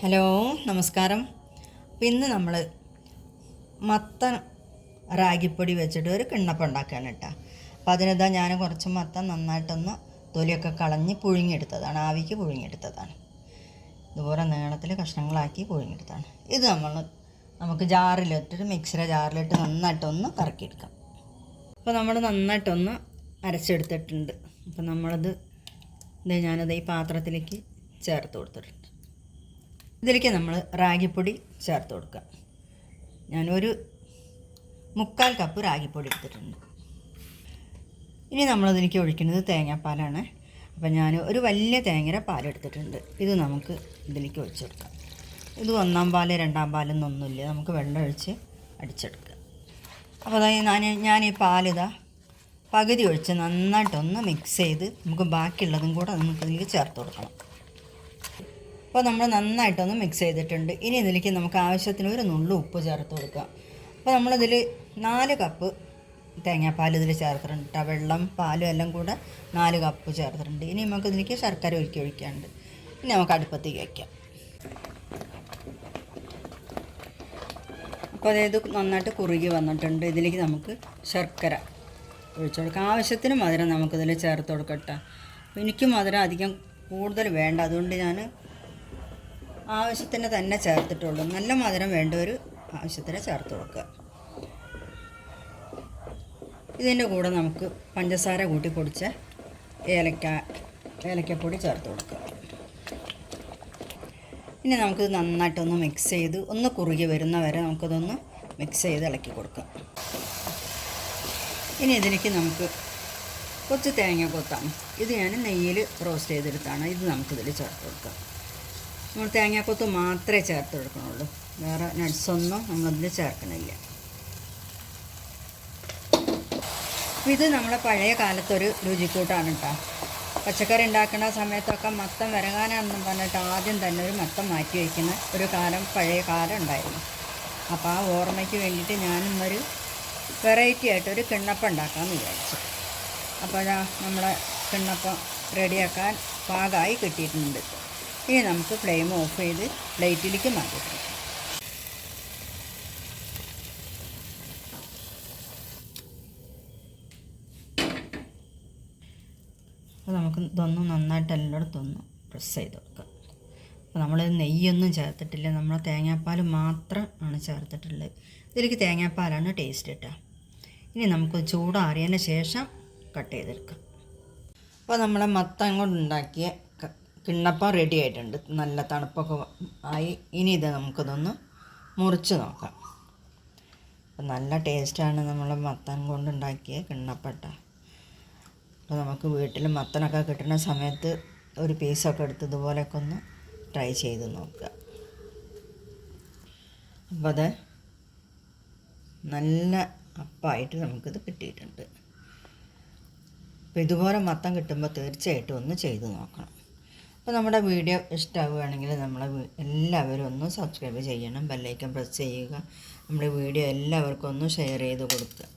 Hello നമസ്കാരം. അപ്പം ഇന്ന് നമ്മൾ മത്തൻ റാഗിപ്പൊടി വെച്ചിട്ട് ഒരു കിണ്ണപ്പം ഉണ്ടാക്കുകയാണ് കേട്ടോ അപ്പോൾ അതിനിതാ ഞാൻ കുറച്ച് മത്തൻ നന്നായിട്ടൊന്ന് തൊലിയൊക്കെ കളഞ്ഞ് പുഴുങ്ങിയെടുത്തതാണ്. ആവിക്ക് പുഴുങ്ങിയെടുത്തതാണ്. ഇതുപോലെ നീളത്തിൽ കഷ്ണങ്ങളാക്കി പുഴുങ്ങിയെടുത്താണ് ഇത് നമ്മൾ നമുക്ക് ജാറിലിട്ടിട്ട് മിക്സിയുടെ ജാറിലിട്ട് നന്നായിട്ടൊന്ന് കറക്കിയെടുക്കാം. അപ്പോൾ നമ്മൾ നന്നായിട്ടൊന്ന് അരച്ചെടുത്തിട്ടുണ്ട്. അപ്പോൾ നമ്മളത് ഇത് ഞാനത് ഈ പാത്രത്തിലേക്ക് ചേർത്ത് കൊടുത്തിട്ടുണ്ട്. ഇതിലേക്ക് നമ്മൾ റാഗിപ്പൊടി ചേർത്ത് കൊടുക്കുക. ഞാനൊരു മുക്കാൽ കപ്പ് റാഗിപ്പൊടി എടുത്തിട്ടുണ്ട്. ഇനി നമ്മളതിലേക്ക് ഒഴിക്കുന്നത് തേങ്ങാപ്പാലാണ്. അപ്പം ഞാൻ ഒരു വലിയ തേങ്ങയുടെ പാലെടുത്തിട്ടുണ്ട് ഇത് നമുക്ക് ഇതിലേക്ക് ഒഴിച്ചെടുക്കാം. ഇത് ഒന്നാം പാൽ രണ്ടാം പാലെന്നൊന്നുമില്ല നമുക്ക് വെള്ളം ഒഴിച്ച് അടിച്ചെടുക്കുക അപ്പോൾ അതായത് ഞാൻ ഞാൻ ഈ പാലിതാ പകുതി ഒഴിച്ച് നന്നായിട്ടൊന്ന് മിക്സ് ചെയ്ത് നമുക്ക് ബാക്കിയുള്ളതും കൂടെ നമുക്ക് ഇതിലേക്ക് ചേർത്ത് കൊടുക്കണം. അപ്പോൾ നമ്മൾ നന്നായിട്ടൊന്ന് മിക്സ് ചെയ്തിട്ടുണ്ട്. ഇനി ഇതിലേക്ക് നമുക്ക് ആവശ്യത്തിന് ഒരു നുള്ളു ഉപ്പ് ചേർത്ത് കൊടുക്കുക. അപ്പോൾ നമ്മളിതിൽ നാല് കപ്പ് തേങ്ങാപ്പാൽ ഇതിൽ ചേർത്തിട്ടുണ്ട് ട്ടോ. വെള്ളം പാലും എല്ലാം കൂടെ നാല് കപ്പ് ചേർത്തിട്ടുണ്ട്. ഇനി നമുക്ക് ഇതിലേക്ക് ശർക്കര ഒരുക്കി ഒഴിക്കാണ്ട് ഇനി നമുക്ക് അടുപ്പത്തേക്ക് വയ്ക്കാം അപ്പോൾ അതായത് നന്നായിട്ട് കുറുകി വന്നിട്ടുണ്ട്. ഇതിലേക്ക് നമുക്ക് ശർക്കര ഒഴിച്ചു കൊടുക്കാം. ആവശ്യത്തിന് മധുരം നമുക്കിതിൽ ചേർത്ത് കൊടുക്കട്ടെ എനിക്ക് മധുരം അധികം കൂടുതൽ വേണ്ട. അതുകൊണ്ട് ഞാൻ ആവശ്യത്തിന് തന്നെ ചേർത്തിട്ടുള്ളൂ. നല്ല മധുരം വേണ്ട ഒരു ആവശ്യത്തിന് ചേർത്ത് കൊടുക്കുക. ഇതിന്റെ കൂടെ നമുക്ക് പഞ്ചസാര കൂട്ടി പൊടിച്ച ഏലക്ക ഏലക്കപ്പൊടി ചേർത്ത് കൊടുക്കുക. ഇനി നമുക്ക് നന്നായിട്ടൊന്ന് മിക്സ് ചെയ്ത് ഒന്ന് കുറുകി വരുന്ന വരെ നമുക്കതൊന്ന് മിക്സ് ചെയ്ത് ഇളക്കി കൊടുക്കാം. ഇനി ഇതിലേക്ക് നമുക്ക് കുറച്ച് തേങ്ങ കൊത്താണ് ഇത് ഞാൻ നെയ്യിൽ റോസ്റ്റ് ചെയ്തെടുത്താണ്. ഇത് നമുക്കിതിൽ ചേർത്ത് കൊടുക്കാം. നമ്മൾ തേങ്ങാക്കൊത്ത് മാത്രമേ ചേർത്ത് കൊടുക്കണുള്ളൂ വേറെ നട്ട്സൊന്നും നമ്മളതിൽ ചേർക്കണില്ല. ഇത് നമ്മുടെ പഴയ കാലത്തൊരു രുചിക്കൂട്ടാണ് കേട്ടോ പച്ചക്കറി ഉണ്ടാക്കുന്ന സമയത്തൊക്കെ മത്തം വരകാനാണെന്നും പറഞ്ഞിട്ട് ആദ്യം തന്നെ ഒരു മത്തം മാറ്റി വയ്ക്കുന്ന ഒരു കാലം പഴയ കാലം ഉണ്ടായിരുന്നു. അപ്പോൾ ആ ഓർമ്മയ്ക്ക് വേണ്ടിയിട്ട് ഞാനിന്നൊരു വെറൈറ്റി ആയിട്ട് ഒരു കിണ്ണപ്പം ഉണ്ടാക്കാമെന്ന് വിചാരിച്ചു. അപ്പോൾ നമ്മളെ കിണ്ണപ്പം റെഡിയാക്കാൻ പാകമായി കിട്ടിയിട്ടുണ്ട്. ഇനി നമുക്ക് ഫ്ലെയിം ഓഫ് ചെയ്ത് പ്ലേറ്റിലേക്ക് മാറ്റി അപ്പോൾ നമുക്ക് ഇതൊന്ന് നന്നായിട്ട് എല്ലായിടത്തും ഒന്ന് പ്രസ് ചെയ്ത് കൊടുക്കാം അപ്പോൾ നമ്മൾ നെയ്യൊന്നും ചേർത്തിട്ടില്ല. നമ്മൾ തേങ്ങാപ്പാൽ മാത്രം ആണ് ചേർത്തിട്ടുള്ളത്. ഇതിലേക്ക് തേങ്ങാപ്പാലാണ് ടേസ്റ്റ് ഇട്ടുക ഇനി നമുക്ക് ചൂടാറിയതിന് ശേഷം കട്ട് ചെയ്തെടുക്കാം. അപ്പോൾ നമ്മളെ മത്തം കൊണ്ടുണ്ടാക്കിയ കിണ്ണപ്പം റെഡി ആയിട്ടുണ്ട്. നല്ല തണുപ്പൊക്കെ ആയി. ഇനി ഇത് നമുക്കിതൊന്ന് മുറിച്ച് നോക്കാം. അപ്പം നല്ല ടേസ്റ്റാണ് നമ്മൾ മത്തൻ കൊണ്ടുണ്ടാക്കിയ കിണ്ണപ്പട്ട അപ്പോൾ നമുക്ക് വീട്ടിൽ മത്തനൊക്കെ കിട്ടുന്ന സമയത്ത് ഒരു പീസൊക്കെ എടുത്ത് ഇതുപോലെയൊക്കെ ഒന്ന് ട്രൈ ചെയ്ത് നോക്കുക. അപ്പോൾ അത് നല്ല അപ്പമായിട്ട് നമുക്കിത് കിട്ടിയിട്ടുണ്ട്. അപ്പോൾ ഇതുപോലെ മത്തം കിട്ടുമ്പോൾ തീർച്ചയായിട്ടും ഒന്ന് ചെയ്ത് നോക്കണം. അപ്പോൾ നമ്മുടെ വീഡിയോ ഇഷ്ടമാവുകയാണെങ്കിൽ നമ്മളെ വീ- എല്ലാവരും ഒന്ന് സബ്സ്ക്രൈബ് ചെയ്യണം ബെല്ലൈക്കൻ പ്രസ് ചെയ്യുക നമ്മുടെ വീഡിയോ എല്ലാവർക്കും ഒന്ന് ഷെയർ ചെയ്ത് കൊടുക്കുക.